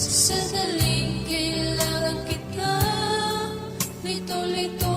Sa sandaling kailangan kita. Lito-lito